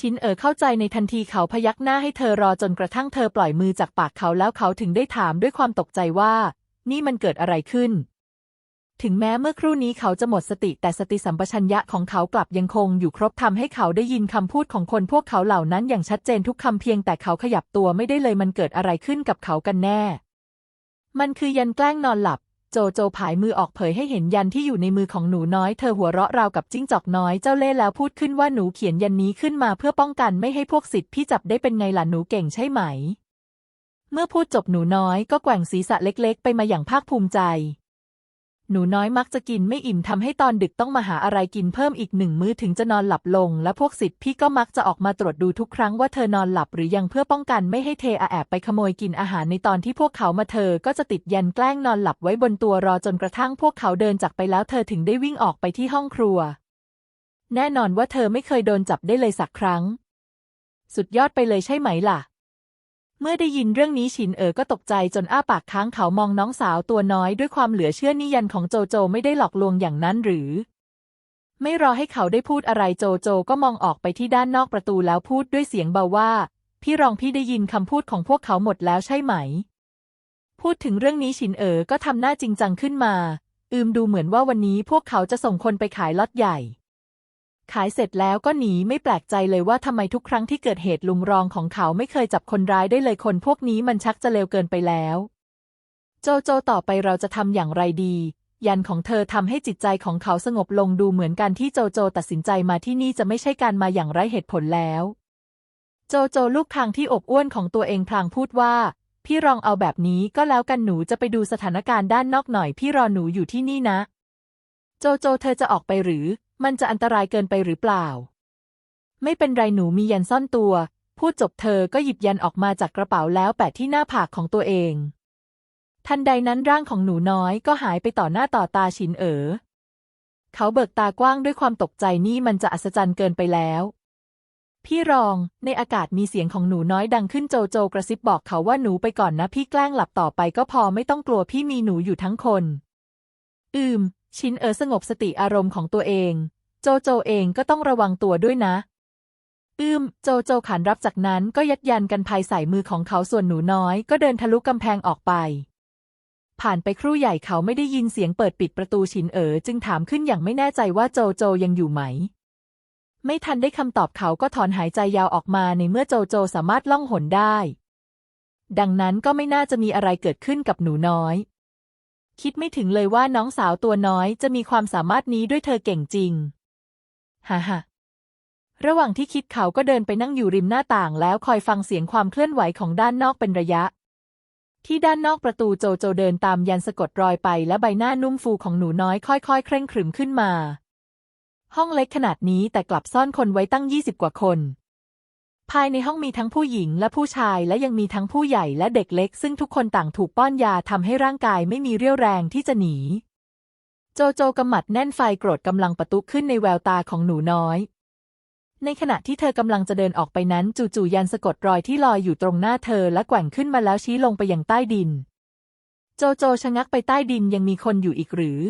ชินเอ๋อเข้าใจในทันทีเขาพยักหน้าให้เธอรอจนกระทั่งเธอปล่อยมือจากปากเขาแล้วเขาถึงได้ถามด้วยความตกใจว่า นี่มันเกิดอะไรขึ้น ถึงแม้เมื่อครู่นี้เขาจะหมดสติแต่สติสัมปชัญญะของเขากลับยังคงอยู่ครบทำให้เขาได้ยินคำพูดของคนพวกเขาเหล่านั้นอย่างชัดเจนทุกคำเพียงแต่เขาขยับตัวไม่ได้เลยมันเกิดอะไรขึ้นกับเขากันแน่ มันคือยันแกล้งนอนหลับ โจโจผายมือออกเผยให้เห็นยันที่อยู่ในมือของหนูน้อย เธอหัวเราะราวกับจิ้งจอกน้อยเจ้าเล่ห์แล้วพูดขึ้นว่าหนูเขียนยันนี้ขึ้นมาเพื่อป้องกันไม่ให้พวกสิทธิ์พี่จับได้เป็นไงล่ะหนูเก่งใช่ไหม เมื่อพูดจบหนูน้อยก็แกว่งศีรษะเล็กๆ ไปมาอย่างภาคภูมิใจ หนูน้อยมักจะกินไม่อิ่มทำให้ตอนดึกต้องมาหาอะไรกินเพิ่มอีกหนึ่งมื้อถึงจะนอนหลับลง และพวกสิทธิ์พี่ก็มักจะออกมาตรวจดูทุกครั้งว่าเธอนอนหลับหรือยังเพื่อป้องกันไม่ให้เทอาแอบไปขโมยกินอาหารในตอนที่พวกเขามาเธอก็จะติดยันแกล้งนอนหลับไว้บนตัวรอจนกระทั่งพวกเขาเดินจากไปแล้วเธอถึงได้วิ่งออกไปที่ห้องครัว แน่นอนว่าเธอไม่เคยโดนจับได้เลยสักครั้ง สุดยอดไปเลยใช่ไหมล่ะ เมื่อได้ยินเรื่องนี้ฉินเอ๋อก็ตกใจจนอ้าปากค้างเขามองน้องสาวตัวน้อยด้วยความเหลือเชื่อนิยันของโจโจไม่ได้หลอกลวงอย่างนั้นหรือ ไม่รอให้เขาได้พูดอะไรโจโจก็มองออกไปที่ด้านนอกประตูแล้วพูดด้วยเสียงเบาว่า พี่รองพี่ได้ยินคำพูดของพวกเขาหมดแล้วใช่ไหม พูดถึงเรื่องนี้ฉินเอ๋อก็ทำหน้าจริงจังขึ้นมา อืมดูเหมือนว่าวันนี้พวกเขาจะส่งคนไปขายล็อตใหญ่ ขายเสร็จแล้วก็หนีไม่แปลกใจเลยว่าทำไมทุกครั้งที่เกิดเหตุลุงรองของเขาไม่เคยจับคนร้ายได้เลยคนพวกนี้มันชักจะเลวเกินไปแล้ว โจโจต่อไปเราจะทำอย่างไรดี ยันของเธอทำให้จิตใจของเขาสงบลงดูเหมือนกันที่โจโจตัดสินใจมาที่นี่จะไม่ใช่การมาอย่างไร้เหตุผลแล้ว โจโจลูกทางที่อบอ้วนของตัวเองพลางพูดว่า พี่รองเอาแบบนี้ก็แล้วกันหนูจะไปดูสถานการณ์ด้านนอกหน่อยพี่รอหนูอยู่ที่นี่นะ โจโจเธอจะออกไปหรือ มันจะอันตรายเกินไปหรือเปล่า ไม่เป็นไรหนูมียันซ่อนตัว พูดจบเธอก็หยิบยันออกมาจากกระเป๋าแล้วแปะที่หน้าผากของตัวเอง ทันใดนั้นร่างของหนูน้อยก็หายไปต่อหน้าต่อตาฉินเอ๋อ เขาเบิกตากว้างด้วยความตกใจนี่มันจะอัศจรรย์เกินไปแล้วพี่รอง ในอากาศมีเสียงของหนูน้อยดังขึ้นโจโจกระซิบบอกเขาว่าหนูไปก่อนนะพี่แกล้งหลับต่อไปก็พอไม่ต้องกลัวพี่มีหนูอยู่ทั้งคน อืม ชินเอ๋อสงบสติอารมณ์ของตัวเอง โจโจเองก็ต้องระวังตัวด้วยนะ อืม โจโจขานรับจากนั้นก็ยัดยันกันภายใส่มือของเขาส่วนหนูน้อยก็เดินทะลุกำแพงออกไป ผ่านไปครู่ใหญ่เขาไม่ได้ยินเสียงเปิดปิดประตูชินเอ๋อจึงถามขึ้นอย่างไม่แน่ใจว่าโจโจยังอยู่ไหม ไม่ทันได้คำตอบเขาก็ถอนหายใจยาวออกมาในเมื่อโจโจสามารถล่องหนได้ ดังนั้นก็ไม่น่าจะมีอะไรเกิดขึ้นกับหนูน้อย คิดไม่ถึงเลยว่าน้องสาวตัวน้อยจะมีความสามารถนี้ด้วยเธอเก่งจริง ฮ่าฮ่าระหว่างที่คิดเขาก็เดินไปนั่งอยู่ริมหน้าต่าง แล้วคอยฟังเสียงความเคลื่อนไหวของด้านนอกเป็นระยะ ที่ด้านนอกประตูโจโจเดินตามยันสะกดรอยไป และใบหน้านุ่มฟูของหนูน้อยค่อยๆ เคร่งขรึมขึ้นมา ห้องเล็กขนาดนี้แต่กลับซ่อนคนไว้ตั้งยี่สิบกว่าคน ภายในห้องมีทั้งผู้หญิงและผู้ชายและยังมีทั้งผู้ใหญ่และเด็กเล็ก ซึ่งทุกคนต่างถูกป้อนยาทำให้ร่างกายไม่มีเรี่ยวแรงที่จะหนี โจโจกำหมัดแน่นไฟโกรธกำลังประตุขึ้นในแววตาของหนูน้อย ในขณะที่เธอกำลังจะเดินออกไปนั้นจู่ๆยันสะกดรอยที่ลอยอยู่ตรงหน้าเธอและแกว่งขึ้นมาแล้วชี้ลงไปยังใต้ดิน โจโจชะงักไปใต้ดินยังมีคนอยู่อีกหรือ